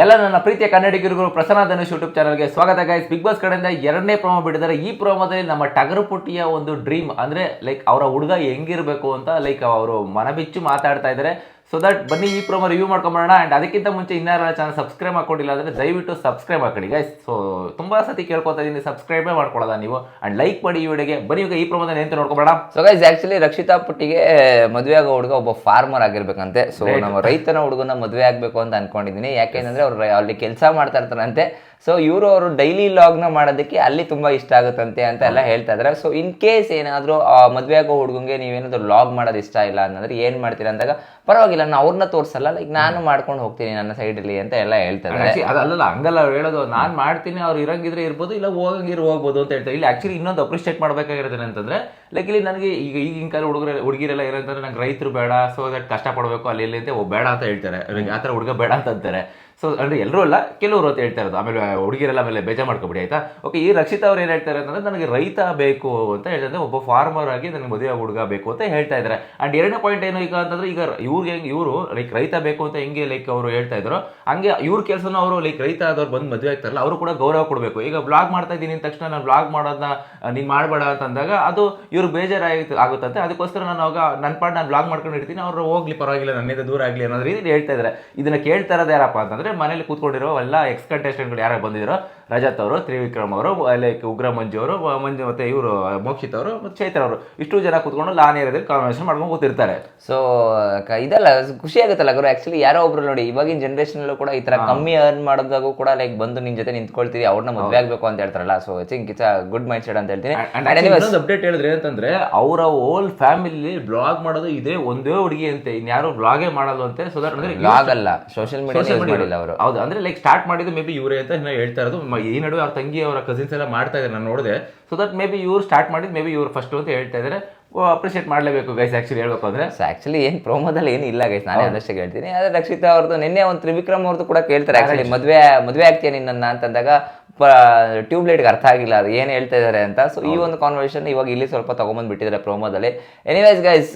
ಎಲ್ಲ ನನ್ನ ಪ್ರೀತಿಯ ಕನ್ನಡಿಗರಿಗೂ ಪ್ರಸನ್ನ ಧನುಷ್ ಯೂಟ್ಯೂಬ್ ಚಾನಲ್ಗೆ ಸ್ವಾಗತ ಗೈಸ್ ಬಿಗ್ ಬಾಸ್ ಕಡೆಯಿಂದ ಎರಡನೇ ಪ್ರೋಮೋ ಬಿಟ್ಟಿದ್ದಾರೆ. ಈ ಪ್ರೋಮೋದಲ್ಲಿ ನಮ್ಮ ಟಗರುಪುಟ್ಟಿಯ ಒಂದು ಡ್ರೀಮ್ ಅಂದರೆ ಲೈಕ್ ಅವರ ಹುಡುಗ ಹೆಂಗಿರಬೇಕು ಅಂತ ಲೈಕ್ ಅವರು ಮನಬಿಚ್ಚು ಮಾತಾಡ್ತಾ ಇದ್ದಾರೆ. ಸೊ ದಟ್ ಬನ್ನಿ ಈ ಪ್ರೋಮೋ ರಿವ್ಯೂ ಮಾಡ್ಕೊಂಬರೋಣ. ಆ್ಯಂಡ್ ಅದಕ್ಕಿಂತ ಮುಂಚೆ ಇನ್ನಾರ ಚಾನಲ್ ಸಬ್ಸ್ಕ್ರೈಬ್ ಮಾಡ್ಕೊಂಡಿಲ್ಲ ಅಂದರೆ ದಯವಿಟ್ಟು ಸಬ್ಸ್ಕ್ರೈಬ್ ಹಾಕೊಳ್ಳಿ ಗೈಸ್ ಸೊ ತುಂಬ ಸತಿ ಕೇಳ್ಕೊತಾ ಇದ್ದೀನಿ ಸಬ್ಸ್ಕ್ರೈಬೇ ಮಾಡ್ಕೊಳ್ಳೋದ ನೀವು? ಆ್ಯಂಡ್ ಲೈಕ್ ಮಾಡಿ ಈ ವಿಡಿಯೋಗೆ ಬನ್ನಿ ಈಗ ಈ ಪ್ರೋಮೋದ ಎಂತ ನೋಡ್ಕೊಬೇಡ ಸೊ ಗೈಸ್ ಆ್ಯಕ್ಚುಲಿ ರಕ್ಷಿತಾ ಪುಟ್ಟಿಗೆ ಮದುವೆ ಆಗೋ ಹುಡುಗ ಒಬ್ಬ ಫಾರ್ಮರ್ ಆಗಿರ್ಬೇಕಂತೆ. ಸೊ ನಮ್ಮ ರೈತನ ಹುಡುಗನ ಮದುವೆ ಆಗಬೇಕು ಅಂತ ಅನ್ಕೊಂಡಿದ್ದೀನಿ ಯಾಕೆಂದ್ರೆ ಅವ್ರು ಅಲ್ಲಿ ಕೆಲಸ ಮಾಡ್ತಾ ಇರ್ತಾರಂತೆ. ಸೊ ಇವರು ಅವರು ಡೈಲಿ ಲಾಗ್ನ ಮಾಡೋದಕ್ಕೆ ಅಲ್ಲಿ ತುಂಬ ಇಷ್ಟ ಆಗುತ್ತಂತೆ ಅಂತ ಎಲ್ಲ ಹೇಳ್ತಾ ಇದ್ದಾರೆ ಸೊ ಇನ್ ಕೇಸ್ ಏನಾದರೂ ಮದುವೆ ಆಗೋ ಹುಡುಗಂಗೆ ನೀವೇನಾದರೂ ಲಾಗ್ ಮಾಡೋದು ಇಷ್ಟ ಇಲ್ಲ ಅನ್ನಂದ್ರೆ ಏನು ಮಾಡ್ತೀರಾ ಅಂದಾಗ ಪರವಾಗಿಲ್ಲ ನಾನು ಅವ್ರನ್ನ ತೋರ್ಸಲ್ಲ ಲೈಕ್ ನಾನು ಮಾಡ್ಕೊಂಡು ಹೋಗ್ತೀನಿ ನನ್ನ ಸೈಡಲ್ಲಿ ಅಂತ ಎಲ್ಲ ಹೇಳ್ತಾ ಇದ್ದಾರೆ ಅದಲ್ಲ ಹಂಗಲ್ಲ ಅವ್ರು ಹೇಳೋದು ನಾನು ಮಾಡ್ತೀನಿ ಅವ್ರು ಇರಂಗಿದ್ರೆ ಇರ್ಬೋದು ಇಲ್ಲ ಹೋಗಂಗಿರ ಹೋಗ್ಬೋದು ಅಂತ ಹೇಳ್ತಾರೆ. ಇಲ್ಲಿ ಆ್ಯಕ್ಚುಲಿ ಇನ್ನೊಂದು ಅಪ್ರಿಷಿಯೇಟ್ ಮಾಡ್ಬೇಕಾಗಿರೋದು ಅಂತಂದರೆ ಲೈಕ್ ಇಲ್ಲಿ ನನಗೆ ಈಗ ಈಗಿನ ಕಾಲ ಹುಡುಗರ ಹುಡುಗಿರೆಲ್ಲ ಏನಂತಂದ್ರೆ ನಂಗೆ ರೈತರು ಬೇಡ ಸೊ ದಟ್ ಕಷ್ಟಪಡಬೇಕು ಅಲ್ಲಿ ಇಲ್ಲಿ ಅಂತ ಬೇಡ ಅಂತ ಹೇಳ್ತಾರೆ. ಆ ಥರ ಹುಡುಗ ಬೇಡ ಅಂತ ಅಂತಾರೆ. ಸೊ ಅಂದರೆ ಎಲ್ಲರೂ ಅಲ್ಲ, ಕೆಲವರು ಅಂತ ಹೇಳ್ತಾ ಇರೋದು. ಆಮೇಲೆ ಹುಡುಗಿರೆಲ್ಲ ಆಮೇಲೆ ಬೇಜಾರು ಮಾಡ್ಕೊಬಿಡಿ, ಆಯಿತಾ? ಓಕೆ ಈ ರಕ್ಷಿತಾ ಅವ್ರು ಏನು ಹೇಳ್ತಾರೆ ಅಂತಂದ್ರೆ ನನಗೆ ರೈತ ಬೇಕು ಅಂತ ಹೇಳ್ತಾರೆ ಒಬ್ಬ ಫಾರ್ಮರ್ ಆಗಿ ನನಗೆ ಮದುವೆ ಹುಡುಗ ಬೇಕು ಅಂತ ಹೇಳ್ತಾ ಇದ್ದಾರೆ. ಆ್ಯಂಡ್ ಎರಡನೇ ಪಾಯಿಂಟ್ ಏನು ಈಗ ಅಂತಂದ್ರೆ, ಈಗ ಇವ್ರಿಗೆ ಹೆಂಗೆ, ಇವರು ಲೈಕ್ ರೈತ ಬೇಕು ಅಂತ ಹೆಂಗೆ ಲೈಕ್ ಅವರು ಹೇಳ್ತಾ ಇದ್ರು ಹಂಗೆ ಇವ್ರ ಕೆಲಸನ ಅವರು ಲೈಕ್ ರೈತ ಆದವ್ರು ಬಂದು ಮದುವೆ ಆಗ್ತಾರಲ್ಲ, ಅವರು ಕೂಡ ಗೌರವ ಕೊಡಬೇಕು. ಈಗ ಬ್ಲಾಗ್ ಮಾಡ್ತಾ ಇದ್ದೀನಿ ಅಂದ ತಕ್ಷಣ, ನಾನು ಬ್ಲಾಗ್ ಮಾಡೋದನ್ನ ನೀನು ಮಾಡಬೇಡ ಅಂತ ಅಂದಾಗ, ಅದು ಇವ್ರು ಬೇಜಾರಾಗಿ ಆಗುತ್ತಂತೆ. ಅದಕ್ಕೋಸ್ಕರ ನಾನು ಅವಾಗ ನನ್ನ ಪಾಡ್ ನಾನು ಬ್ಲಾಗ್ ಮಾಡ್ಕೊಂಡು ಇರ್ತೀನಿ, ಅವರು ಹೋಗ್ಲಿ, ಪರವಾಗಿಲ್ಲ, ನನ್ನಿಂದ ದೂರ ಆಗಲಿ ಅನ್ನೋದ್ರಿಂದ ರೀತಿ ಹೇಳ್ತಾ ಇದ್ದಾರೆ. ಇದನ್ನು ಕೇಳ್ತಾ ಇರೋದು ಯಾರಪ್ಪ ಅಂತಂದ್ರೆ ಮನೇಲಿ ಕೂತ್ಕೊಂಡಿರೋ ಎಲ್ಲ ಎಕ್ಸ್ ಕಂಟೆಸ್ಟೆಂಟ್ಗಳು ಯಾರು ಬಂದಿರೋ ರಜತ್ ಅವರು ತ್ರಿವಿಕ್ರಮ್ ಅವರು ಲೈಕ್ ಉಗ್ರ ಮಂಜು ಅವರು ಮಂಜು ಮತ್ತೆ ಇವರು ಮೋಕ್ಷಿತ್ ಅವರು ಮತ್ತು ಚೈತ್ರ ಅವರು. ಇಷ್ಟು ಜನ ಕೂತ್ಕೊಂಡು ಲಾನ್ ಏರಿಯಾದಲ್ಲಿ ಕಾನ್ವರ್ಸೇಷನ್ ಮಾಡ್ಕೊಂಡು ಕೂತಿರ್ತಾರೆ. ಸೊ ಇದೆಲ್ಲ ಖುಷಿ ಆಗುತ್ತಲ್ಲ ಗುರು. ಆಕ್ಚುಲಿ ಯಾರೋ ಒಬ್ರು ನೋಡಿ ಇವಾಗಿನ ಜನರೇಷನ್ ಕೂಡ ಈ ತರ ಕಮ್ಮಿ ಅರ್ನ್ ಮಾಡೋದಾಗೂ ಕೂಡ ಲೈಕ್ ಬಂದು ನಿನ್ ಜೊತೆ ನಿಂತ್ಕೊಳ್ತೀವಿ ಅವ್ರನ್ನ ಮದುವೆ ಆಗಬೇಕು ಅಂತ ಹೇಳ್ತಾರಲ್ಲ. So I think it's good mindset ಅಂತ ಹೇಳ್ತೀನಿ. ಅಪ್ಡೇಟ್ ಹೇಳಿದ್ರೆ ಅಂತಂದ್ರೆ ಅವರ ಓಲ್ ಫ್ಯಾಮಿಲಿ ಬ್ಲಾಗ್ ಮಾಡೋದು ಇದೇ ಒಂದೇ ಹುಡುಗಿ ಅಂತೆ. ಇನ್ಯಾರು ಬ್ಲಾಗೇ ಮಾಡಲ್ಲ ಅಂತ ಸೊ ದಟ್ ಅಂದ್ರೆ ಬ್ಲಾಗ್ ಅಲ್ಲ ಸೋಷಿಯಲ್ ಮೀಡಿಯಾ ಮಾಡಿಲ್ಲ ಅವರು. ಹೌದು ಅಂದ್ರೆ ಲೈಕ್ ಸ್ಟಾರ್ಟ್ ಮಾಡಿದ್ದು ಮೇ ಬಿ ಇವರೇ ಅಂತ ಹೇಳ್ತಾ ಇರೋದು ಈ ನಡುವೆ ಅವ್ರ ತಂಗಿ, ಅವರ ಕಸಿನ್ಸ್ ಎಲ್ಲ ಮಾಡ್ತಾ ಇದ್ದಾರೆ ನಾನು ನೋಡಿದೆ. ಸೊ ದಟ್ ಮೇ ಬಿ ಇವ್ರು ಸ್ಟಾರ್ಟ್ ಮಾಡಿದ್ ಮೇ ಬಿ ಇವ್ರು ಫಸ್ಟ್ ಅಂತ ಹೇಳ್ತಾ ಇದ್ದಾರೆ ಅಪ್ರಿಷಿಯೇಟ್ ಮಾಡಲೇಬೇಕು ಗೈಸ್ ಆ್ಯಕ್ಚುಲಿ ಹೇಳ್ಬೇಕು ಅಂದರೆ. ಸೊ ಆಕ್ಚುಲಿ ಏನು ಪ್ರೋಮೋದಲ್ಲಿ ಏನು ಇಲ್ಲ ಗೈಸ್ ನಾನೇ ಅದಷ್ಟೇ ಹೇಳ್ತೀನಿ ಆದ್ರೆ ರಕ್ಷಿತಾ ಅವ್ರದ್ದು ನಿನ್ನೆ ಒಂದು ತ್ರಿವಿಕ್ರಮ್ ಅವ್ರದ್ದು ಕೂಡ ಕೇಳ್ತಾರೆ ಆ್ಯಕ್ಚುಲಿ ಮದುವೆ ಮದುವೆ ಆಗ್ತೀಯ ನಿನ್ನನ್ನು ಅಂತಂದಾಗ ಟ್ಯೂಬ್ಲೈಟ್ಗೆ ಅರ್ಥ ಆಗಿಲ್ಲ ಅದು ಏನು ಹೇಳ್ತಾ ಇದ್ದಾರೆ ಅಂತ. ಸೊ ಈ ಒಂದು ಕಾನ್ವರ್ಸೇಷನ್ ಇವಾಗ ಇಲ್ಲಿ ಸ್ವಲ್ಪ ತಗೊಂಬಂದ್ ಬಿಟ್ಟಿದ್ದಾರೆ ಪ್ರೋಮೋದಲ್ಲಿ ಎನಿವೈಸ್ ಗೈಸ್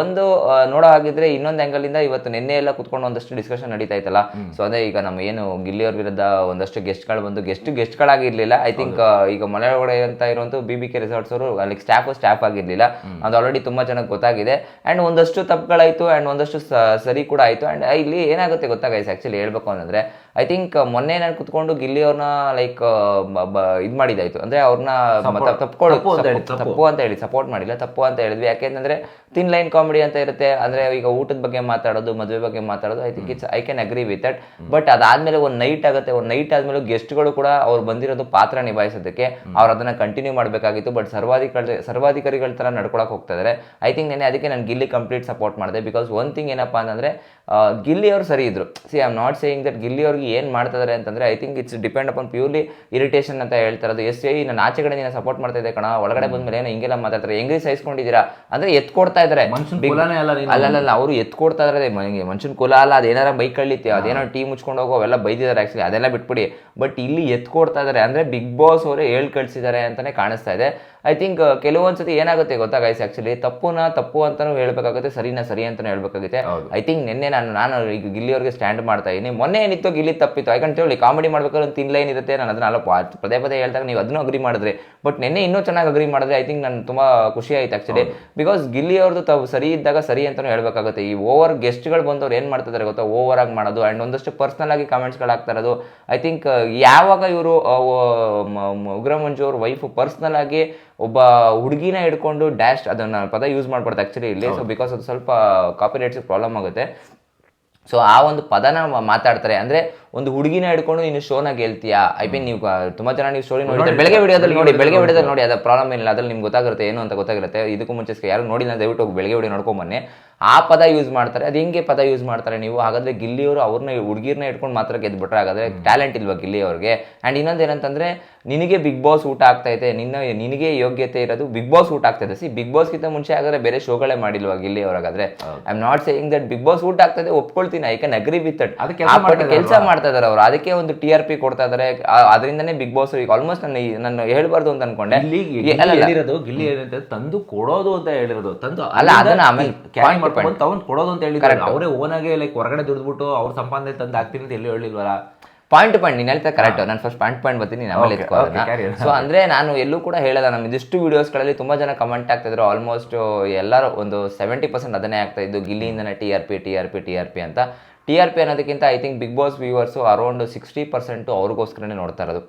ಒಂದು ನೋಡೋ ಹಾಗಿದ್ರೆ ಇನ್ನೊಂದು ಆ್ಯಂಗಲಿಂದ ಇಂದ ಇವತ್ತು ನಿನ್ನೆ ಎಲ್ಲ ಕುತ್ಕೊಂಡು ಒಂದಷ್ಟು ಡಿಸ್ಕಷನ್ ನಡೀತಾ ಇತ್ತಲ್ಲ. ಸೊ ಅದೇ ಈಗ ನಮ್ಮ ಏನು ಗಿಲ್ಲಿಯವ್ರ ವಿರುದ್ಧ ಒಂದಷ್ಟು ಗೆಸ್ಟ್ಗಳು ಬಂದು ಗೆಸ್ಟ್ ಗೆಸ್ಟ್ಗಳಾಗಿರಲಿಲ್ಲ ಐ ಥಿಂಕ್ ಈಗ ಮಳೆ ಒಳಗಡೆ ಅಂತ ಇರುವಂಥ ಬಿ ಬಿ ಕೆ ರೆಸಾರ್ಟ್ಸ್ ಅವರು ಅಲ್ಲಿ ಸ್ಟಾಫ್ ಸ್ಟಾಫ್ ಆಗಿರ್ಲಿಲ್ಲ. ಅದು ಆಲ್ರೆಡಿ ತುಂಬಾ ಚೆನ್ನಾಗಿ ಗೊತ್ತಾಗಿದೆ. ಅಂಡ್ ಒಂದಷ್ಟು ತಪ್ಪುಗಳಾಯಿತು ಅಂಡ್ ಒಂದಷ್ಟು ಸರಿ ಕೂಡ ಆಯ್ತು. ಅಂಡ್ ಇಲ್ಲಿ ಏನಾಗುತ್ತೆ ಗೊತ್ತಾ ಆ್ಯಕ್ಚುಲಿ ಹೇಳ್ಬೇಕು ಅಂತಂದ್ರೆ ಐ ಥಿಂಕ್ ಮೊನ್ನೆ ನಾನು ಕುತ್ಕೊಂಡು ಗಿಲ್ಲಿ ಅವ್ರನ್ನ ಲೈಕ್ ಇದು ಮಾಡಿದಾಯ್ತು. ಅಂದ್ರೆ ಅವ್ರನ್ನ ತಪ್ಕೊಳ್ಳೋ ತಪ್ಪು ಅಂತ ಹೇಳಿ, ತಪ್ಪು. ತಪ್ಪು. ಅಂತ ಹೇಳಿ ಸಪೋರ್ಟ್ ಮಾಡಿಲ್ಲ ತಪ್ಪು ಅಂತ ಹೇಳಿದ್ವಿ. ಯಾಕೆಂದ್ರೆ ತಿನ್ ಲೈನ್ ಕಾಮಿಡಿ ಅಂತ ಇರುತ್ತೆ. ಅಂದ್ರೆ ಈಗ ಊಟದ ಬಗ್ಗೆ ಮಾತಾಡೋದು ಮದುವೆ ಬಗ್ಗೆ ಮಾತಾಡೋದು I think it's I can agree with that but ಅದಾದ್ಮೇಲೆ ಒಂದು ನೈಟ್ ಆಗುತ್ತೆ. ಒಂದು ನೈಟ್ ಆದ್ಮೇಲೆ ಗೆಸ್ಟ್ಗಳು ಕೂಡ ಅವ್ರು ಬಂದಿರೋದು ಪಾತ್ರ ನಿಭಾಯಿಸೋದಕ್ಕೆ ಅವ್ರು ಅದನ್ನ ಕಂಟಿನ್ಯೂ ಮಾಡಬೇಕಾಗಿತ್ತು. ಬಟ್ ಸರ್ವಾಧಿಕಾರಿ ಸರ್ವಾಧಿಕಾರಿಗಳ ತರ ನಡ್ಕೊಳಕ್ಕೆ ಹೋಗ್ತಾ ಇದಾರೆ. ಐ ಥಿಂಕ್ ನೆನೆ ಅದಕ್ಕೆ ನಾನು ಗಿಲ್ಲಿ ಕಂಪ್ಲೀಟ್ ಸಪೋರ್ಟ್ ಮಾಡಿದೆ. ಬಿಕಾಸ್ ಒನ್ ಥಿಂಗ್ ಏನಪ್ಪಾ ಅಂತಂದ್ರೆ ಆ, ಗಿಲ್ಲಿ ಅವರು ಸರಿ ಇದ್ರು. See I am not saying that Gilli ಅವ್ರಿಗೆ ಏನ್ ಏನು ಇದಾರೆ ಅಂತಂದರೆ I think it's depend upon purely irritation ಅಂತ ಹೇಳ್ತಾ ಇರೋದು. ಎಸ್ ಐ ನಾನು ಆಚೆ ಕಡೆ ನೀನು ಸಪೋರ್ಟ್ ಮಾಡ್ತಾ ಇದ್ದೆ ಕಣ ಒಳಗಡೆ ಬಂದ್ಮೇಲೆ ಏನೋ ಹಿಂಗೆಲ್ಲ ಮಾತಾಡ್ತಾರೆ. ಹೆಂಗ್ರಿ ಸಹಿಸ್ಕೊಂಡಿದ್ದೀರಾ? ಅಂದ್ರೆ ಎತ್ಕೊಡ್ತಾ ಇದ್ದಾರೆ. ಅಲ್ಲಲ್ಲ ಅವರು ಎತ್ಕೊಡ್ತಾ ಇದ್ದಾರೆ ಮನೆಗೆ ಮನುಷ್ಯನ ಕುಲ ಅಲ್ಲ ಅದೇನಾರ ಬೈಕ್ ಕಳಿತೀವಿ ಅದೇನೋ ಟೀ ಮುಚ್ಕೊಂಡು ಹೋಗೋ ಅವೆಲ್ಲ ಬೈದಿದ್ದಾರೆ ಆ್ಯಕ್ಚುಲಿ ಅದೆಲ್ಲ ಬಿಟ್ಬಿಡಿ. ಬಟ್ ಇಲ್ಲಿ ಎತ್ಕೊಡ್ತಾ ಇದ್ದಾರೆ ಅಂದರೆ ಅಂದ್ರೆ ಬಿಗ್ ಬಾಸ್ ಅವರೇ ಹೇಳ್ ಕಳ್ಸಿದ್ದಾರೆ ಅಂತಾನೆ ಕಾಣಿಸ್ತಾ ಇದೆ. ಐ ಥಿಂಕ್ ಕೆಲವೊಂದ್ಸತಿ ಏನಾಗುತ್ತೆ ಗೊತ್ತಾ ಗೈಸ್ ಆಕ್ಚುಲಿ ತಪ್ಪುನ ತಪ್ಪು ಅಂತಾನು ಹೇಳ್ಬೇಕಾಗುತ್ತೆ ಸರಿನಾ ಸರಿ ಅಂತಾನು ಹೇಳ್ಬೇಕಾಗುತ್ತೆ. ಐ ಥಿಂಕ್ ನಿನ್ನೆ ನಾನು ನಾನು ಈಗ ಗಿಲ್ಲಿಯವ್ರಿಗೆ ಸ್ಟ್ಯಾಂಡ್ ಮಾಡ್ತಾ ಇದ್ದೀನಿ. ಮೊನ್ನೆ ಏನಿತ್ತು ಗಿಲ್ಲಿ ತಪ್ಪಿತ್ತು. ಯಾಕಂತ ಹೇಳಿ ಕಾಮಿಡಿ ಮಾಡ್ಬೇಕಾದ್ರೆ ಒಂದು ತಿನ್ ಲೈನ್ ಇರುತ್ತೆ ನಾನು ಅದನ್ನ ಅಲ್ಲ ಪದೇ ಪದೇ ಹೇಳ್ದಾಗ ನೀವು ಅದನ್ನು ಅಗ್ರಿ ಮಾಡಿದ್ರೆ. ಬಟ್ ನಿನ್ನೆ ಇನ್ನೂ ಚೆನ್ನಾಗಿ ಅಗ್ರಿ ಮಾಡಿದ್ರೆ ಐ ಥಿಂಕ್ ನಾನು ತುಂಬಾ ಖುಷಿ ಆಯ್ತು ಆಕ್ಚುಲಿ ಬಿಕಾಸ್ ಗಿಲ್ಲಿ ಅವ್ರದ್ದು ತಾವು ಸರಿ ಇದ್ದಾಗ ಸರಿ ಅಂತಾನು ಹೇಳ್ಬೇಕಾಗುತ್ತೆ. ಈ ಓವರ್ ಗೆಸ್ಟ್ಗಳು ಬಂದವ್ರು ಏನು ಮಾಡ್ತಿದ್ದಾರೆ ಗೊತ್ತಾ ಓವರ್ ಆಗಿ ಮಾಡೋದು ಅಂಡ್ ಒಂದಷ್ಟು ಪರ್ಸನಲ್ ಆಗಿ ಕಾಮೆಂಟ್ಸ್ಗಳು ಆಗ್ತಾ ಇರೋದು. ಐ ಥಿಂಕ್ ಯಾವಾಗ ಇವರು ಉಗ್ರ ಮಂಜು ಅವ್ರ ವೈಫ್ ಪರ್ಸನಲ್ ಆಗಿ ಒಬ್ಬ ಹುಡುಗಿನ ಹಿಡ್ಕೊಂಡು ಡ್ಯಾಶ್ ಅದನ್ನ ಪದ ಯೂಸ್ ಮಾಡ್ಬಾರ್ದು ಆಕ್ಚುಲಿ ಇಲ್ಲಿ. ಸೊ ಬಿಕಾಸ್ ಅದು ಸ್ವಲ್ಪ ಕಾಪಿ ರೈಟ್ಸ್ ಪ್ರಾಬ್ಲಮ್ ಆಗುತ್ತೆ. ಸೊ ಆ ಒಂದು ಪದನ ಮಾತಾಡ್ತಾರೆ. ಅಂದ್ರೆ ಒಂದು ಹುಡುಗಿನ ಹಿಡ್ಕೊಂಡು ನೀನು ಶೋನ ಗೆಲ್ತೀಯಾ ಐ ಮೀನ್ ನೀವು ತುಂಬಾ ಜನ ನೀವು ಸ್ಟೋರಿ ನೋಡಿದ್ರೆ ಬೆಳಗ್ಗೆ ವಿಡಿಯೋದಲ್ಲಿ ನೋಡಿ ಬೆಳಗ್ಗೆ ವಿಡಿಯೋದಲ್ಲಿ ನೋಡಿ ಅದ ಪ್ರಾಬ್ಲಮ್ ಏನಿಲ್ಲ. ಅದ್ರಲ್ಲಿ ನಿಮ್ಗೆ ಗೊತ್ತಾಗುತ್ತೆ ಏನು ಅಂತ ಗೊತ್ತಾಗಿರುತ್ತೆ. ಇದಕ್ಕೂ ಮುಂಚೆ ಯಾರು ನೋಡಿಲ್ಲ ದಯವಿಟ್ಟು ಹೋಗಿ ಬೆಳಗ್ಗೆ ವಿಡಿಯೋ ನೋಡ್ಕೊಂಡ್ ಬನ್ನಿ. ಆ ಪದ ಯೂಸ್ ಮಾಡ್ತಾರೆ. ಅದು ಹೆಂಗೆ ಪದ ಯೂಸ್ ಮಾಡ್ತಾರೆ ನೀವು? ಹಾಗಾದ್ರೆ ಗಿಲ್ಲಿಯವರು ಅವ್ರನ್ನ ಹುಡುಗಿರ್ನ ಇಟ್ಕೊಂಡು ಮಾತ್ರ ಗೆದ್ಬಿಟ್ರೆ ಹಾಗಾದ್ರೆ ಟ್ಯಾಲೆಂಟ್ ಇಲ್ವಾ ಗಿಲ್ಲಿ ಅವ್ರಿಗೆ? ಅಂಡ್ ಇನ್ನೊಂದು ಏನಂತಂದ್ರೆ ನಿನಗೆ ಬಿಗ್ ಬಾಸ್ ಊಟ ಆಗ್ತಾ ಇದೆ. ನಿನ್ನ ನಿನಗೆ ಯೋಗ್ಯತೆ ಇರೋದು ಬಿಗ್ ಬಾಸ್ ಊಟ ಆಗ್ತಾ ಇದೆ. ಸಿ ಬಿಗ್ ಬಾಸ್ಗಿಂತ ಮುಂಚೆ ಹಾಗಾದ್ರೆ ಬೇರೆ ಶೋಗಳೇ ಮಾಡಿಲ್ವಾ Gilli ಅವ್ರಾಗಾದ್ರೆ I am not saying that Bigg Boss ಊಟ ಆಗ್ತಾ ಇದೆ. ಒಪ್ಕೊಳ್ತೀನಿ. I can agree with that ಕೆಲಸ ಕೆಲ್ಸ ಮಾಡ್ತಾ ಇದಾರೆ ಅವರು. ಅದಕ್ಕೆ ಒಂದು ಟಿ ಆರ್ ಪಿ ಕೊಡ್ತಾ ಇದಾರೆ ಅದರಿಂದನೇ ಬಿಗ್ ಬಾಸ್ ಈಗ ಆಲ್ಮೋಸ್ಟ್ ನಾನು ನಾನು ಹೇಳ್ಬಾರ್ದು ಅಂತ ಅನ್ಕೊಂಡೆ. ಗಿಲ್ಲಿ. ಹೇಳಿರೋದು ಏನಂತ ತಂದು ಕೊಡೋದು ಅಂತ ಹೇಳಿರೋದು. ತಂದು ಅಲ್ಲ, ಅದನ್ನ ಆಮೇಲೆ ಕ್ಯಾರಿ ಮಾಡ್ಕೊಂಡು ತಗೊಂಡ್ ಕೊಡೋದು ಅಂತ ಹೇಳಿದ್ರು ಅವರೇ ಓನಾಗೆ ಲೈಕ್ ಹೊರಗಡೆ ದುಡ್ದ್ಬಿಟ್ಟು ಅವ್ರ ಸಂಪಾದನೆ ತಂದು ಹಾಕ್ತೀನಿ ಅಂತ ಎಲ್ಲಿ ಹೇಳಿಲ್ವಲ್ಲ? ಪಾಯಿಂಟ್ ಪಾಯಿಂಟ್ ನೀನು ಹೇಳ್ತಾ ಕರೆಕ್ಟ್ ನಾನು ಫಸ್ಟ್ ಪಾಯಿಂಟ್ ಪಾಯಿಂಟ್ ಬರ್ತೀನಿ ನೀನು ಆಮೇಲೆ ಎತ್ಕೋ. ಸೊ ಅಂದ್ರೆ ನಾನು ಎಲ್ಲೂ ಕೂಡ ಹೇಳಲ್ಲ. ನಮ್ಮ ಇದಿಷ್ಟು ವೀಡಿಯೋಸ್ಗಳಲ್ಲಿ ತುಂಬಾ ಜನ ಕಮೆಂಟ್ ಆಗ್ತಿದ್ರು ಆಲ್ಮೋಸ್ಟ್ ಎಲ್ಲರೂ ಒಂದು ಸೆವೆಂಟಿ ಪರ್ಸೆಂಟ್ ಅದನ್ನೇ ಆಗ್ತಾ ಇದ್ದು. ಗಿಲ್ಲಿಯಿಂದನೇ T R P T R P T R P ಅಂತ. ಟಿ ಆರ್ ಪಿ ಅನ್ನೋದಕ್ಕಿಂತ I think Bigg Boss viewers around sixty percent ಅವ್ರಿಗೋಸ್ಕರನೇ ನೋಡ್ತಾ ಇರೋದು.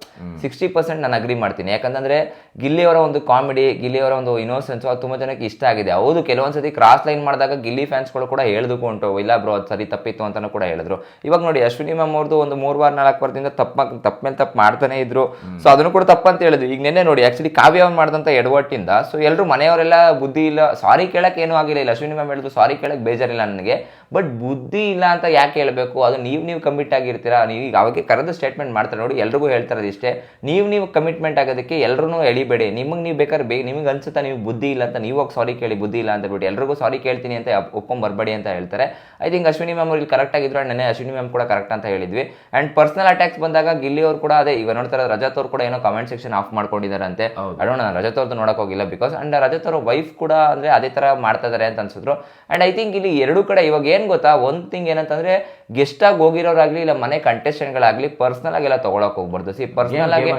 ಸಿಕ್ಸ್ಟಿ ಪರ್ಸೆಂಟ್ ನಾನು ಅಗ್ರಿ ಮಾಡ್ತೀನಿ. ಯಾಕಂತಂದ್ರೆ ಗಿಲ್ಲಿಯವರ ಒಂದು ಕಾಮಿಡಿ ಗಿಲ್ಲಿಯವರ ಒಂದು ಇನೋಸೆನ್ಸ್ ಅದು ತುಂಬ ಜನಕ್ಕೆ ಇಷ್ಟ ಆಗಿದೆ. ಹೌದು ಕೆಲವೊಂದ್ಸತಿ ಕ್ರಾಸ್ ಲೈನ್ ಮಾಡಿದಾಗ ಗಿಲ್ಲಿ ಫ್ಯಾನ್ಸ್ಗಳು ಕೂಡ ಹೇಳಿದಕ್ಕೂ ಉಂಟು ಇಲ್ಲ ಬ್ರೋ ಅದು ಸರಿ ತಪ್ಪಿತ್ತು ಅಂತಲೂ ಕೂಡ ಹೇಳಿದ್ರು. ಇವಾಗ ನೋಡಿ ಅಶ್ವಿನಿ ಮ್ಯಾಮ್ ಅವ್ರದ್ದು ಒಂದು ಮೂರು ವಾರ ನಾಲ್ಕು ವಾರದಿಂದ ತಪ್ಪ ತಪ್ಪ ಮೇಲೆ ತಪ್ಪು ಮಾಡ್ತಾನೆ ಇದ್ರು. ಸೊ ಅದನ್ನು ಕೂಡ ತಪ್ಪಂತ ಅಂತ ಹೇಳಿದ್ರು. ಈಗ ನೆನ್ನೆ ನೋಡಿ ಆ್ಯಕ್ಚುಲಿ ಕಾವ್ಯ ಅವ್ರು ಮಾಡಿದಂಥ ಎಡವಟ್ಟಿಂದ ಸೊ ಎಲ್ಲರೂ ಮನೆಯವರೆಲ್ಲ ಬುದ್ಧಿ ಇಲ್ಲ ಸಾರಿ ಕೇಳಕ್ಕೆ ಏನೂ ಆಗಿಲ್ಲ. ಇಲ್ಲ ಅಶ್ವಿನಿ ಮ್ಯಾಮ್ ಹೇಳಿದ್ರು ಸಾರಿ ಕೇಳಕ್ಕೆ ಬೇಜಾರಿಲ್ಲ ನನಗೆ ಬಟ್ ಬುದ್ಧಿ ಇಲ್ಲ ಅಂತ ಯಾಕೆ ಹೇಳಬೇಕು? ಅದು ನೀವು ನೀವು ಕಮಿಟ್ ಆಗಿರ್ತೀರಾ? ನೀವು ಈಗ ಅವಾಗೆ ಕರೆದು ಸ್ಟೇಟ್ಮೆಂಟ್ ಮಾಡ್ತಾರೆ ನೋಡಿ ಎಲ್ರಿಗೂ ಹೇಳ್ತಾರೆ ಇಷ್ಟೇ. ನೀವು ನೀವು ಕಮಿಟ್ಮೆಂಟ್ ಆಗೋದಕ್ಕೆ ಎಲ್ಲರೂ ಎಳಿಬೇಡಿ. ನಿಮಗೆ ನೀವು ಬೇಕಾದ್ರೆ ಬೇಗ ನಿಮಗೆ ಅನ್ಸುತ್ತಾ ನೀವು ಬುದ್ಧಿ ಇಲ್ಲ ಅಂತ ನೀವು ಹೋಗಿ ಸಾರಿ ಕೇಳಿ ಬುದ್ಧಿ ಇಲ್ಲ ಅಂತ ಬಿಟ್ಟು ಎಲ್ರಿಗೂ ಸಾರಿ ಕೇಳ್ತೀನಿ ಅಂತ ಒಪ್ಕೊಂಡ್ ಬರಬೇಡಿ ಅಂತ ಹೇಳ್ತಾರೆ. ಐ ಥಿಂಕ್ ಅಶ್ವಿನಿ ಮ್ಯಾಮ್ ಇಲ್ಲಿ ಕರೆಕ್ಟ್ ಆಗಿದ್ರು ಆ್ಯಂಡ್ ನೆನ್ನೆ ಅಶ್ವಿನಿ ಮ್ಯಾಮ್ ಕೂಡ ಕರೆಕ್ಟ್ ಅಂತ ಹೇಳಿದ್ವಿ. ಆ್ಯಂಡ್ ಪರ್ಸನಲ್ ಅಟ್ಯಾಕ್ಸ್ ಬಂದಾಗ ಗಿಲ್ಲಿ ಅವ್ರು ಕೂಡ ಅದೇ ಈಗ ನೋಡ್ತಾರೆ ರಜತ್ ಅವ್ರು ಕೂಡ ಏನೋ ಕಮೆಂಟ್ ಸೆಕ್ಷನ್ ಆಫ್ ಮಾಡ್ಕೊಂಡಿದ್ದಾರೆ ಅಂತೆ ಅಡೋಣ ನಾನು ರಜತ್ ಅವ್ರದ್ದು ನೋಡಕ್ ಹೋಗಿಲ್ಲ ಬಿಕಾಸ್ ಆ್ಯಂಡ್ ರಜತ್ ಅವ್ರ ವೈಫ್ ಕೂಡ ಅಂದರೆ ಅದೇ ಥರ ಮಾಡ್ತಾ ಇದಾರೆ ಅಂತ ಅನ್ಸಿದ್ರು. ಆ್ಯಂಡ್ ಐ ಥಿಂಕ್ ಇಲ್ಲಿ ಎರಡು ಕಡೆ ಇವಾಗ ಏನು ಗೊತ್ತಾ? ಒಂದು ಥಿಂಗ್ ಏನಂತಂದ್ರೆ ಗೆಸ್ಟ್ ಆಗಿ ಹೋಗಿರೋರಾಗ್ಲಿ ಇಲ್ಲ ಮನೆ ಕಂಟೆಸ್ಟೆಂಟ್ಗಳಾಗ್ಲಿ ಪರ್ಸನಲ್ ಆಗಿ ಎಲ್ಲ ತಗೊಳಕ್ ಹೋಗ್ಬಾರ್ದು. ಸಿ ಪರ್ಸನಲ್ ಆಗಿ.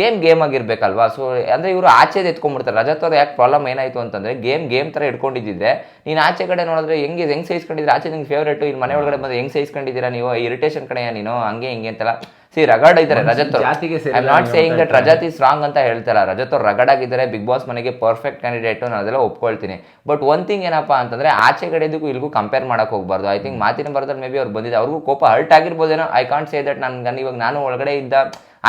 ಗೇಮ್ ಗೇಮ್ ಆಗಿರ್ಬೇಕಲ್ವಾ? ಸೊ ಅಂದ್ರೆ ಇವರು ಆಚೆ ಎತ್ಕೊಂಡ್ಬಿಡ್ತಾರೆ. ರಜತ್ ಅವ್ರು ಯಾಕೆ ಪ್ರಾಬ್ಲಮ್ ಏನಾಯ್ತು ಅಂತಂದ್ರೆ ಗೇಮ್ ಗೇಮ್ ತರ ಇಟ್ಕೊಂಡಿದ್ದಿದ್ರೆ ನೀನು ಆಚೆ ಕಡೆ ನೋಡಿದ್ರೆ ಹೆಂಗೆ ಹೆಂಗ್ ಸಹಿಸ್ಕೊಂಡಿದ್ರೆ ಆಚೆ ನಿಂಗೆ ಫೇವ್ರೇಟ್ ಇಲ್ಲಿ ಮನೆ ಒಳಗಡೆ ಬಂದು ಹೆಂಗ್ ಸಹಿಸ್ಕೊಂಡಿದ್ದೀರಾ ನೀವು? ಇರಿಟೇಷನ್ ಕಡೆಯ ನೀನು? ಹಂಗೆ ಹಿಂಗೆ ಅಂತೆಲ್ಲ. ಸಿ ರಗಡ್ ಇದ್ದಾರೆ Rajat I not saying that Rajat is wrong ಅಂತ ಹೇಳ್ತಾರ. ರಜತ್ ಅವ್ರು ರಗಡ್ ಆಗಿದ್ದಾರೆ ಬಿಗ್ ಬಾಸ್ ಮನೆಗೆ ಪರ್ಫೆಕ್ಟ್ ಕ್ಯಾಂಡಿಡೇಟ್ ನಾನು ಅದೆಲ್ಲ ಒಪ್ಕೊಳ್ತೀನಿ. ಬಟ್ ಒನ್ ಥಿಂಗ್ ಏನಪ್ಪಾ ಅಂತಂದ್ರೆ ಆಚೆ ಕಡೆದಕ್ಕೂ ಇಲ್ಗೂ ಕಂಪೇರ್ ಮಾಡಕ್ ಹೋಗ್ಬಾರ್ದು. ಐ ಥಿಂಕ್ ಮಾತಿನ ಬರದಲ್ಲಿ ಮೇ ಬಿ ಅವ್ರು ಬಂದಿದೆ ಅವ್ರಿಗೂ ಕೋಪ ಹರ್ಟ್ ಆಗಿರ್ಬೋದೇನೋ. ಐ ಕಾಂಟ್ ಸೇ ದಟ್ ನನ್ಗೆ ಇವಾಗ ನಾನು ಒಳಗಡೆ ಇದ್ದ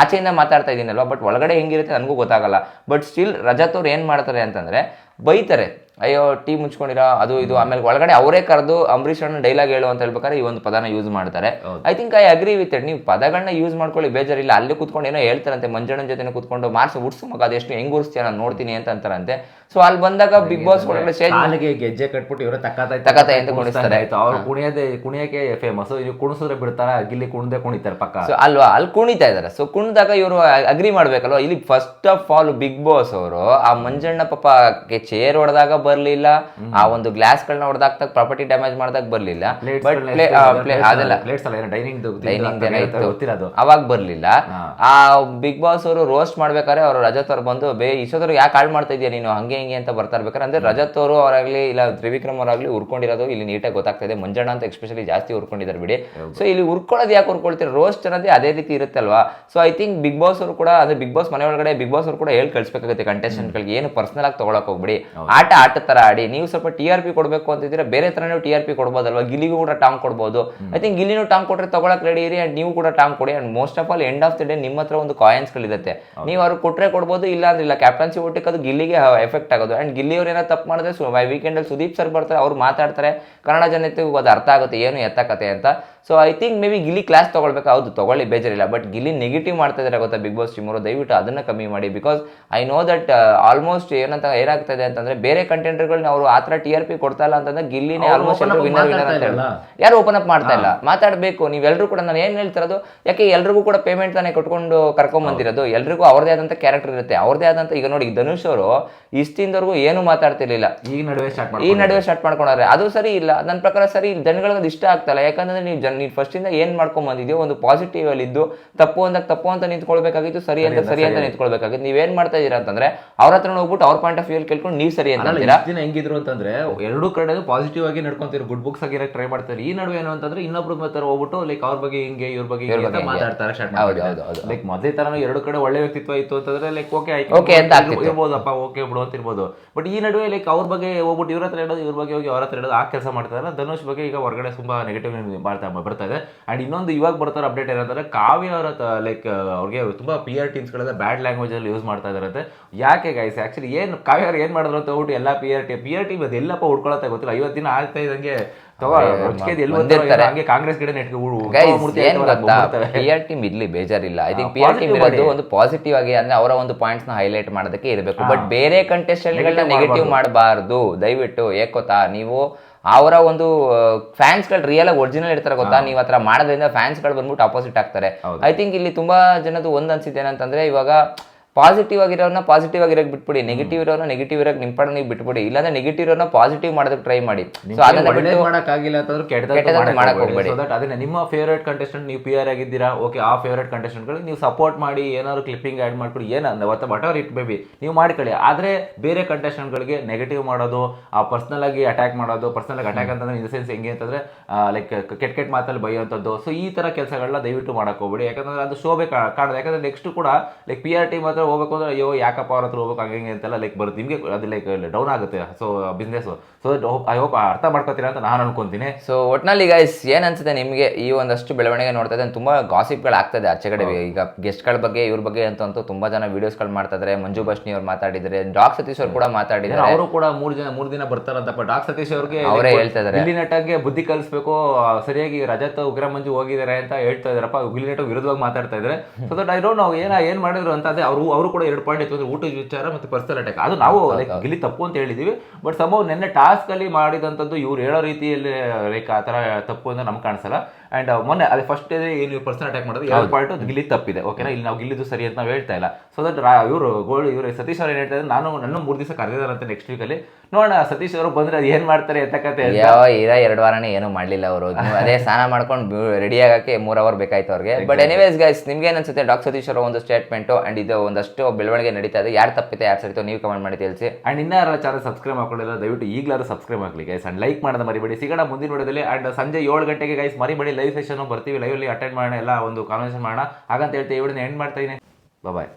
ಆಚೆಯಿಂದ ಮಾತಾಡ್ತಾ ಇದ್ದೀನಲ್ವ ಬಟ್ ಒಳಗಡೆ ಹೆಂಗಿರುತ್ತೆ ನನಗೂ ಗೊತ್ತಾಗಲ್ಲ. ಬಟ್ ಸ್ಟಿಲ್ ರಜತ್ ಅವ್ರು ಏನು ಮಾಡ್ತಾರೆ ಅಂತಂದ್ರೆ ಬೈತಾರೆ ಅಯ್ಯೋ ಟೀ ಮುಚ್ಕೊಂಡಿರೋ ಅದು ಇದು ಆಮೇಲೆ ಒಳಗಡೆ ಅವರೇ ಕರೆದು ಅಂಬರೀಷ್ ಅಣ್ಣ ಡೈಲಾಗ್ ಹೇಳು ಅಂತ ಹೇಳ್ಬೇಕಾದ್ರೆ ಈ ಒಂದು ಪದನ ಯೂಸ್ ಮಾಡ್ತಾರೆ. I think I agree with it ನೀವು ಪದಗಳನ್ನ ಯೂಸ್ ಮಾಡ್ಕೊಳ್ಳಿ ಬೇಜಾರಿಲ್ಲ. ಅಲ್ಲಿ ಕೂತ್ಕೊಂಡು ಏನೋ ಹೇಳ್ತಾರಂತೆ ಮಂಜಣ್ಣನ ಜೊತೆ ಕೂತ್ಕೊಂಡು ಮಾರ್ಸ್ ಉಡ್ಸು ಮಗ ಅದೆಷ್ಟು ಹೆಂಗ್ ಉಡ್ಸ್ತೀಯ ನಾನು ನೋಡ್ತೀನಿ ಅಂತ ಅಂತಾರಂತೆ. ಸೊ ಅಲ್ಲಿ ಬಂದಾಗ ಬಿಗ್ ಬಾಸ್ ಒಳಗಡೆ ಸ್ಟೇಜ್ ಗೆಜ್ಜೆ ಕಟ್ಬಿಟ್ಟು ಇವರು ತಕ್ಕತಾಯಿ ತಕ್ಕತಾಯಿ ಅಂತ ಕುಣಿಸ್ತಾರೆ. ಆಯ್ತು. ಅವ್ರು ಕುಣಿಯದೆ ಕುಣಿಯಕ್ಕೆ ಫೇಮಸ್ ಇವ್ರು ಕುಣಿಸಿದ್ರೆ ಬಿಡ್ತಾರ ಗಿಲ್ಲಿ ಕುಣಿದೆ ಕುಣಿತಾರೆ ಪಕ್ಕ. ಸೊ ಅಲ್ವಾ? ಅಲ್ಲಿ ಕುಣಿತಾ ಇದಾರೆ. ಸೊ ಕುಣಿದಾಗ ಇವರು ಅಗ್ರಿ ಮಾಡ್ಬೇಕಲ್ವ? ಇಲ್ಲಿ first of all Bigg Boss ಅವರು ಆ ಮಂಜಣ್ಣ ಪಾಪ ಚೇರ್ ಹೊಡೆದಾಗ ಬರ್ಲಿಲ್ಲ ಆ ಒಂದು ಗ್ಲಾಸ್ ಗಳನ್ನ ಹೊಡೆದಾಗ ಪ್ರಾಪರ್ಟಿ ಡ್ಯಾಮೇಜ್ ಮಾಡಿದಾಗ ಬರ್ಲಿಲ್ಲ. ಬಟ್ ಅದೆಲ್ಲ. ಡೈನಿಂಗ್ ಡೈನಿಂಗ್ ಅವಾಗ ಬರ್ಲಿಲ್ಲ. ಆ ಬಿಗ್ ಬಾಸ್ ಅವರು ರೋಸ್ಟ್ ಮಾಡ್ಬೇಕಾದ್ರೆ ಅವರು ರಜತ್ ಅವ್ರು ಬಂದು ಬೇ ಇಷ್ಟೋದ್ರು ಯಾಕೆ ಹಾಳು ಮಾಡ್ತಾ ಇದೀಯ ನೀನು? ಹಂಗೆ ಹಿಂಗೆ ಅಂತ ಬರ್ತಾ ಇರ್ಬೇಕಾದ್ರೆ ಅಂದ್ರೆ ರಜತ್ ಅವರು ಅವರಾಗ್ಲಿ ಇಲ್ಲ ತ್ರಿವಿಕ್ರಮ್ ಅವರಾಗ್ಲಿ ಉರ್ಕೊಂಡಿರೋದು ಇಲ್ಲಿ ನೀಟಾಗಿ ಗೊತ್ತಾಗ್ತಾ ಇದೆ. ಮಂಜಣ್ಣ ಅಂತ ಎಸ್ಪೆಷಲಿ ಜಾಸ್ತಿ ಉರ್ಕೊಂಡಿದ್ದಾರೆ ಬಿಡಿ. ಸೊ ಇಲ್ಲಿ ಉರ್ಕೊಳ್ಳೋದು ಯಾಕೆ ಉರ್ಕೊಳ್ತೀರಿ? ರೋಸ್ಟ್ ಅನ್ನೋದೇ ಅದೇ ರೀತಿ ಇರುತ್ತಲ್ವಾ? So I think Bigg Boss ಅವರು ಕೂಡ ಅಂದ್ರೆ ಬಿಗ್ ಬಾಸ್ ಮನೆ ಒಳಗಡೆ ಬಿಗ್ ಬಾಸ್ ಅವರು ಕೂಡ ಹೇಳಿ ಕಳಿಸ್ಬೇಕಾಗುತ್ತೆ ಕಂಟೆಸ್ಟೆಂಟ್ಗಳಿಗೆ ಏನು ಪರ್ಸನಲ್ ಆಗಿ ತಗೊಳಕ್ ಹೋಗ್ಬಿಡಿ. ಆಟ ಆಟ ತರ ಆಡಿ ನೀವು ಸ್ವಲ್ಪ ಟಿ ಆರ್ ಪಿ ಕೊಡಬೇಕು ಅಂತಿದ್ರೆ ಬೇರೆ ತರ ನೀವು ಟಿ ಆರ್ ಪಿ ಕೊಡ್ಬೋದಲ್ವಾ? ಗಿಲ್ಲಿಗೂ ಕೂಡ ಟಾಂಗ್ ಕೊಡ್ಬೋದು. ಐ ತಿಂಕ್ ಗಿಲ್ಲಿನೂ ಟಾಂಗ್ ಕೊಟ್ರೆ ತಗೊಳಕ್ ರೆಡಿ ಇರಿ ಅಂಡ್ ನೀವು ಕೂಡ ಟಾಂಗ್ ಕೊಡಿ and most of all end of the day ನಿಮ್ಮ ಹತ್ರ ಒಂದು ಕಾಯಿನ್ಸ್ಗಳಿರುತ್ತೆ ನೀವು ಅವ್ರು ಕೊಟ್ರೆ ಕೊಡ್ಬೋದು ಇಲ್ಲ ಅಂದ್ರೆ ಇಲ್ಲ. ಕ್ಯಾಪ್ಟನ್ಸಿ ಒಟ್ಟಿಗೆ ಅದು ಗಿಲ್ಲಿಗೆ ಎಫೆಕ್ಟ್ ಆಗೋದು. ಅಂಡ್ ಗಿಲ್ಲಿ ಅವ್ರು ಏನೋ ತಪ್ಪು ಮಾಡಿದ್ರೆ ವೀಕೆಂಡ್ ಅಲ್ಲಿ ಸುದೀಪ್ ಸರ್ ಬರ್ತಾರೆ ಅವ್ರು ಮಾತಾಡ್ತಾರೆ. ಕನ್ನಡ ಜನತೆಗೂ ಅದು ಅರ್ಥ ಆಗುತ್ತೆ ಏನು ಎತ್ತಕತೆ ಅಂತ. So I think maybe Gilli class ತಗೊಳ್ಬೇಕು. ಹೌದು ತಗೊಳ್ಳಿ ಬೇಜಾರಿಲ್ಲ. ಬಟ್ ಗಿಲ್ಲಿ ನೆಗೆಟಿವ್ ಮಾಡ್ತಾ ಇದ್ದಾರೆ ಗೊತ್ತಾ ಬಿಗ್ ಬಾಸ್ ಟೀಮ್ ಅವರು ದಯವಿಟ್ಟು ಅದನ್ನ ಕಮ್ಮಿ ಮಾಡಿ because I know that almost ಏನಂತ ಏನಾಗ್ತದೆ ಅಂತಂದ್ರೆ ಬೇರೆ ಕಂಟೆಂಟರ್ಗಳನ್ನ ಅವರು ಆ ಥರ ಟಿ ಆರ್ ಪಿ ಕೊಡ್ತಾ ಇಲ್ಲ ಅಂತಂದ್ರೆ ಗಿಲ್ಲಿನೇ ಆಲ್ಮೋಸ್ಟ್ ಎಲ್ಲರೂ ವಿನ್ನರ್ ವಿನ್ನರ್ ಅಂತ ಹೇಳಿ ಯಾರು ಓಪನ್ ಅಪ್ ಮಾಡ್ತಾ ಇಲ್ಲ? ಮಾತಾಡಬೇಕು ನೀವೆಲ್ಲರೂ ಕೂಡ ನಾನು ಏನು ಹೇಳ್ತಿರೋದು? ಯಾಕೆ ಎಲ್ರಿಗೂ ಕೂಡ ಪೇಮೆಂಟ್ ತಾನೇ ಕೊಟ್ಕೊಂಡು ಕರ್ಕೊಂಡ್ ಬಂದಿರೋದು? ಎಲ್ರಿಗೂ ಅವ್ರದೇ ಆದಂತ ಕ್ಯಾರೆಕ್ಟರ್ ಇರುತ್ತೆ. ಅವ್ರದೇ ಆದಂತ ಈಗ ನೋಡಿ ಧನುಷ್ ಅವರು ಇಷ್ಟಿಂದವರೆಗೂ ಏನು ಮಾತಾಡ್ತಿರ್ಲಿಲ್ಲ. ಈ ನಡುವೆ ಸ್ಟಾರ್ಟ್ ಈ ನಡುವೆ ಸ್ಟಾರ್ಟ್ ಮಾಡ್ಕೊಂಡ್ರೆ ಅದು ಸರಿ ಇಲ್ಲ. ನನ್ನ ಪ್ರಕಾರ ಸರಿ ಜನಗಳಿಗೆ ಅದು ಇಷ್ಟ ಆಗ್ತಲ್ಲ ಯಾಕಂದ್ರೆ ನೀವು ಜನ ನೀವು ಫಸ್ಟ್ ಇಂದ ಏನ್ ಮಾಡ್ಕೊಂಡ್ ಬಂದಿದ್ಯೋ ಒಂದು ಪಾಸಿಟಿವ್ ಅಲ್ಲಿ ಇದ್ದು ತಪ್ಪು ಅಂದಾಗ ತಪ್ಪು ಅಂತ ನಿಂತ್ಕೊಳ್ಬೇಕಾಗಿತ್ತು ಸರಿ ಅಂತ ಸರಿ ಅಂತ ನಿಂತ್ಕೊಳ್ಬೇಕಾಗಿತ್ತು. ನೀವೇನ್ ಮಾಡ್ತಾ ಇದೀರಾ ಅಂತಂದ್ರೆ ಅವ್ರ ಹತ್ರ ಹೋಗ್ಬಿಟ್ಟು ಅವ್ರ ಪಾಯಿಂಟ್ ಆಫ್ ವ್ಯೂ ಕೇಳ್ಕೊಂಡು ನೀವು ಸರಿ ಅಂತ ದಿನ ಹೆಂಗಿದ್ರು ಅಂತಂದ್ರೆ ಎರಡು ಕಡೆ ಪಾಸಿಟಿವ್ ಆಗಿ ನಡ್ಕೊಂತೀರಿ. ಗುಡ್ ಬುಕ್ಸ್ ಆಗಿ ಟ್ರೈ ಮಾಡ್ತಾರೆ. ಈ ನಡುವೆ ಏನು ಅಂತಂದ್ರೆ ಇನ್ನೊಬ್ರು ತರ ಹೋಗ್ಬಿಟ್ಟು ಲೈಕ್ ಅವ್ರ ಬಗ್ಗೆ ಹಿಂಗೆ ಇವ್ರ ಬಗ್ಗೆ ಮಾತಾಡ್ತಾರೆ ಸ್ಟಾರ್ಟ್. ಲೈಕ್ ಮೊದಲೇ ತರ ಎರಡು ಕಡೆ ಒಳ್ಳೆ ವ್ಯಕ್ತಿತ್ವ ಇತ್ತು ಅಂತಂದ್ರೆ ಲೈಕ್ ಓಕೆ ಓಕೆ ಅಂತ. ಇರ್ಬೋದಪ್ಪ ಓಕೆ ಬಿಡು ಅಂತ ಇರ್ಬೋದು. ಬಟ್ ಈ ನಡುವೆ ಲೈಕ್ ಅವ್ರ ಬಗ್ಗೆ ಹೋಗ್ಬಿಟ್ಟು ಇವ್ರ ಹತ್ರ ಹೇಳೋದು ಇವ್ರ ಬಗ್ಗೆ ಹೋಗಿ ಅವ್ರ ಹತ್ರ ಹೇಳೋದು ಆ ಕೆಲಸ ಮಾಡ್ತಾರೆ ಧನುಷ್ ಬಗ್ಗೆ ಈಗ ಹೊರಗಡೆ ತುಂಬಾ ನೆಗೆಟಿವ್ ಮಾಡ್ತಾ ಬರ್ತಾ ಇದೆ. ಅಂಡ್ ಇನ್ನೊಂದು ಇವಾಗ ಬರ್ತಾರೆ ಅಪ್ಡೇಟ್ ಏನಂದ್ರೆ ಕಾವ್ಯ ಅವರ ಲೈಕ್ ಅವ್ರಿಗೆ ತುಂಬಾ ಪಿ ಆರ್ ಟೀಮ್ಸ್ ಗಳನ್ನ ಬ್ಯಾಡ್ ಲ್ಯಾಂಗ್ವೇಜ್ ಅಲ್ಲಿ ಯೂಸ್ ಮಾಡ್ತಾ ಇದಾರೆ ಯಾಕೆ ಗೈಸ್ ಆಕ್ಚುಲಿ ಏನ್ ಕಾವ್ಯ ಅವ್ರು ಏನ್ ಮಾಡಿದ್ರು ಅಂತ ಹೋಗ್ಬಿಟ್ಟು ಎಲ್ಲ P R T P R T ಅದು ಎಲ್ಲಪ್ಪ ಹುಡ್ಕೊಳತ್ತೆ ಗೊತ್ತಿಲ್ಲ. ಐವತ್ತು ದಿನ ಆಗ್ತಾ ಇದಂಗೆ ಹಂಗೆ ಕಾಂಗ್ರೆಸ್ ಕಡೆ ಪಿ ಆರ್ ಟೀಮ್ ಇರ್ಲಿ ಬೇಜಾರಿಲ್ಲ. I think P R T ಇರೋದು ಒಂದು ಪಾಸಿಟಿವ್ ಆಗಿ ಅಂದ್ರೆ ಅವರ ಒಂದು ಪಾಯಿಂಟ್ಸ್ನ ಹೈಲೈಟ್ ಮಾಡೋದಕ್ಕೆ ಇರಬೇಕು. ಬಟ್ ಬೇರೆ ಕಂಟೆಸ್ಟೆಂಟ್ ಗಳನ್ನ Negative ನೆಗೆಟಿವ್ ಮಾಡಬಾರ್ದು. ದಯವಿಟ್ಟು ಏಕೋತಾ ನೀವು ಅವರ ಒಂದು ಫ್ಯಾನ್ಸ್ಗಳು ರಿಯಲ್ ಆಗಿ ಒರಿಜಿನಲ್ ಇರ್ತಾರೆ ಗೊತ್ತಾ? ನೀವು ಹತ್ರ ಮಾಡೋದ್ರಿಂದ ಫ್ಯಾನ್ಸ್ಗಳು ಬಂದ್ಬಿಟ್ಟು ಅಪೋಸಿಟ್ ಆಗ್ತಾರೆ. ಐ ಥಿಂಕ್ ಇಲ್ಲಿ ತುಂಬಾ ಜನದ್ದು ಒಂದ್ ಅನ್ಸಿದ್ದೇನಂತಂದ್ರೆ ಇವಾಗ ಪಾಸಿಟಿವ್ ಆಗಿರೋನ ಪಾಸಿಟಿವ್ ಆಗಿರೋಕೆ ಬಿಟ್ಬಿಡಿ. ನೆಗೆಟಿವ್ ಇರೋನ ನೆಗೆಟಿವ್ ಇರೋಕೆ ನಿಂಪಡ ನೀವು ಬಿಟ್ಬಿಡಿ. ಇಲ್ಲಾಂದ್ರೆ ನೆಗೆಟಿವ್ ಇರೋನ ಪಾಸಿಟಿವ್ ಮಾಡೋದಕ್ಕೆ ಟ್ರೈ ಮಾಡಿ. ಸೊ ಅದನ್ನ ಬಿಟ್ಟು ಮಾಡಕ್ಕಾಗಿಲ್ಲ ಅಂತಂದ್ರೆ ಕೆಟ್ಟದಾಗ ಕೆಟ್ಟದನ್ನ ಮಾಡಕ್ ಮಾಡಕ್ ಹೋಗ್ಬೇಡಿ. ಹೋಗ್ಬೇಡಿ. ಸೊ ದಟ್ ಅದನ್ನ ನಿಮ್ಮ ಫೇವರೇಟ್ ಕಂಟೆಸ್ಟೆಂಟ್ ನೀವು ಪಿ ಆರ್ ಆಗಿದ್ದೀರಾ ಓಕೆ ಆ ಫೇವರೇಟ್ ಕಂಟೆಸ್ಟೆಂಟ್ಗಳಿಗೆ ನೀವು ಸಪೋರ್ಟ್ ಮಾಡಿ ಏನಾದ್ರು ಕ್ಲಿಪ್ಪಿಂಗ್ ಆ್ಯಡ್ ಮಾಡ್ಕೊಡಿ. ಏನಂದ ಒತ್ತ ವಾಟ್ ಅವ್ರು ಇಟ್ ಬೇಬಿ ನೀವು ಮಾಡ್ಕೊಳ್ಳಿ. ಆದರೆ ಬೇರೆ ಕಂಟೆಸ್ಟೆಂಟ್ಗಳಿಗೆ ನೆಗೆಟಿವ್ ಮಾಡೋದು ಆ ಪರ್ಸ್ನಲ್ ಆಗಿ ಅಟ್ಯಾಕ್ ಮಾಡೋದು ಪರ್ಸನಲ್ ಆಗಿ ಅಟ್ಯಾಕ್ ಅಂತಂದ್ರೆ ಇನ್ ದ ಸೆನ್ಸ್ ಹೆಂಗೆ ಅಂತಂದ್ರೆ ಲೈಕ್ ಕೆಟ್ಟ ಕೆಟ್ಟ ಮಾತಲ್ಲಿ ಬೈಯೋಂಥದ್ದು ಸೊ ಈ ಥರ ಕೆಲಸಗಳನ್ನ ದಯವಿಟ್ಟು ಮಾಡೋಕೆ ಹೋಗ್ಬೇಡಿ. ಯಾಕಂದ್ರೆ ಅದು ಶೋಭೆ ಕಾಣೋದು ಯಾಕಂದ್ರೆ ನೆಕ್ಸ್ಟ್ ಕೂಡ ಲೈಕ್ ಪಿ ಆರ್ ಟೀಮ್ ಹತ್ರ ಹೋಗ್ಬೇಕು ಅಂದರೆ ಅಯ್ಯೋ ಯಾಕಪ್ಪ ಅವ್ರ ಹತ್ರ ಹೋಗ್ಬೇಕು ಹಂಗೆ ಹಿಂಗೆ ಅಂತೆಲ್ಲ ಲೈಕ್ ಬರುತ್ತೆ. ನಿಮಗೆ ಅದು ಲೈಕ್ ಡೌನ್ ಆಗುತ್ತೆ so business so I hope ಅರ್ಥ ಮಾಡ್ಕೋತೀರಾ ಅಂತ ನಾನು ಅನ್ಕೊಂತೀನಿ. ಸೊ ಒಟ್ನಲ್ಲಿ ಈಗ ಏನ್ ಅನ್ಸುತ್ತೆ ನಿಮಗೆ? ಈ ಒಂದಷ್ಟು ಬೆಳವಣಿಗೆ ನೋಡ್ತಾ ಇದ್ರೆ ತುಂಬಾ ಗಾಸಿಪ್ಗಳು ಆಗ್ತದೆ ಆಚೆ ಕಡೆ. ಈಗ ಗೆಸ್ಟ್ಗಳ ಬಗ್ಗೆ ಇವ್ರ ಬಗ್ಗೆ ಅಂತಂತೂ ತುಂಬಾ ಜನ ವೀಡಿಯೋಸ್ಗಳು ಮಾಡ್ತಾ ಇದ್ದಾರೆ ಮಂಜು ಬಶ್ನಿ ಅವ್ರು ಮಾತಾಡಿದ್ದಾರೆ ಡಾಕ್ ಸತೀಶ್ ಅವ್ರು ಕೂಡ ಮಾತಾಡಿದ್ದಾರೆ ಅವರು ಕೂಡ ಮೂರು ಜನ ಮೂರು ದಿನ ಬರ್ತಾರಂತಪ್ಪ ಡಾಕ್ ಸತೀಶ್ ಅವ್ರಿಗೆ ಅವರೇ ಹೇಳ್ತಾ ಇದ್ದಾರೆ ಇಲ್ಲಿ ನಟಕ್ಕೆ ಬುದ್ಧಿ ಕಲಿಸ್ಬೇಕು. ಸರಿಯಾಗಿ ರಜತ್ ಉಗ್ರ ಮಂಜು ಹೋಗಿದ್ದಾರೆ ಅಂತ ಹೇಳ್ತಾ ಇದಾರಪ್ಪ. ಇಲ್ಲಿ ನಟ ವಿರುದ್ಧವಾಗಿ ಮಾತಾಡ್ತಾ ಇದ್ದಾರೆ ಸೊ ದಟ್ ಐ ಡೋಂಟ್ ನಾವು ಏನ ಏನ್ ಮಾಡಿದ್ರು ಅಂತ ಅದೇ ಅವರು ಅವರು ಕೂಡ ಎರಡು ಪಾಯಿಂಟ್ ಇತ್ತು ಅಂದ್ರೆ ಊಟದ ವಿಚಾರ ಮತ್ತೆ ಪರ್ಸನಲ್ ಅಟ್ಯಾಕ್ ಅದು ನಾವು ಲೈಕ್ ಗಿಲಿ ತಪ್ಪು ಅಂತ ಹೇಳಿದೀವಿ. ಬಟ್ ಸಂಭವ ನೆನ್ನೆ ಟಾಸ್ಕ್ ಅಲ್ಲಿ ಮಾಡಿದಂತದ್ದು ಇವ್ರು ಹೇಳೋ ರೀತಿಯಲ್ಲಿ ಲೈಕ್ ಆ ಥರ ತಪ್ಪು ಅಂತ ನಮ್ಗೆ ಕಾಣಿಸಲ್ಲ. ಅಂಡ್ ಮೊನ್ನೆ ಅದೇ ಫಸ್ಟ್ ಏನು ಪರ್ಸನ್ ಅಟ್ಯಾಕ್ ಮಾಡೋದು ಯಾವ ಪಾಯಿಂಟ್ ಗಿಲ್ಲಿ ತಪ್ಪಿದೆ ಓಕೆನಾ ಇಲ್ಲಿ ನಾವು ಗಿಲ್ಲಿದು ಸರಿ ಅಂತ ನಾವು ಹೇಳ್ತಾ ಇಲ್ಲ. ಸೊ ದಟ್ ಇವರು ಗೋಲ್ಡ್ ಇವರು ಸತೀಶ್ ಅವರು ಏನು ಹೇಳ್ತಾ ಇದ್ದಾರೆ ನಾನು ನನ್ನ ಮೂರು ದಿವಸ ಅಂತ ನೆಕ್ಸ್ಟ್ ವೀಕಲ್ಲಿ ನೋಡೋಣ ಸತೀಶ್ ಅವರು ಬಂದರೆ ಅದು ಏನು ಮಾಡ್ತಾರೆ ಅಂತ ಕತೆ ಯಾವ ಇರೋ ಎರಡು ವಾರನೇ ಏನು ಮಾಡಲಿಲ್ಲ ಅವರು. ಅದೇ ಸ್ನಾನ ಮಾಡ್ಕೊಂಡು ರೆಡಿ ಆಗೋಕ್ಕೆ ಮೂರು ಅವರ್ ಬೇಕಾಯ್ತು ಅವ್ರಿಗೆ. ಬಟ್ ಎನಿವೇಸ್ ಗೈಸ್ ನಿಮ್ಗೆ ಏನು ಅನ್ಸುತ್ತೆ? ಡಾಕ್ಟರ್ ಸತೀಶ್ ಅವರ ಒಂದು ಸ್ಟೇಟ್ಮೆಂಟು ಆ್ಯಂಡ್ ಇದು ಒಂದಷ್ಟು ಬೆಳವಣಿಗೆ ನಡೀತಾ ಇದೆ. ಯಾರು ತಪ್ಪಿದೆ ಯಾರು ಸರಿತೋ ನೀವು ಕಮೆಂಟ್ ಮಾಡಿ ತಿಳಿಸಿ. ಆ್ಯಂಡ್ ಇನ್ನೂ ಯಾರು ಚಾನಲ್ ಸಬ್ಸ್ಕ್ರೈಬ್ ಮಾಡ್ಕೊಂಡಿಲ್ಲ ದಯವಿಟ್ಟು ಈಗಲಾರು ಸಬ್ಸ್ಕ್ರೈಬ್ ಆಗಲಿ ಗೈಸ್ ಅಂಡ್ ಲೈಕ್ ಮಾಡೋದು ಮರಿಬೇಡಿ. ಸಿಗೋಣ ಮುಂದಿನ ವಿಡಿಯೋದಲ್ಲಿ. ಆ್ಯಂಡ್ ಸಂಜೆ ಏಳು ಗಂಟೆಗೆ ಗೈಸ್ ಮರಿಬೇಡಿ. ಲೈವ್ ಸೆಷನ್ ಬರ್ತೀವಿ ಲೈವ್ ಅಲ್ಲಿ ಅಟೆಂಡ್ ಮಾಡೋಣ, ಎಲ್ಲ ಒಂದು ಕಾನ್ವರ್ಸೇಷನ್ ಮಾಡೋಣ. ಹಾಗಂತ ಹೇಳ್ತೀವಿ ವಿಡಿಯೋನ ಎಂಡ್ ಮಾಡ್ತಾ ಬಾಯ್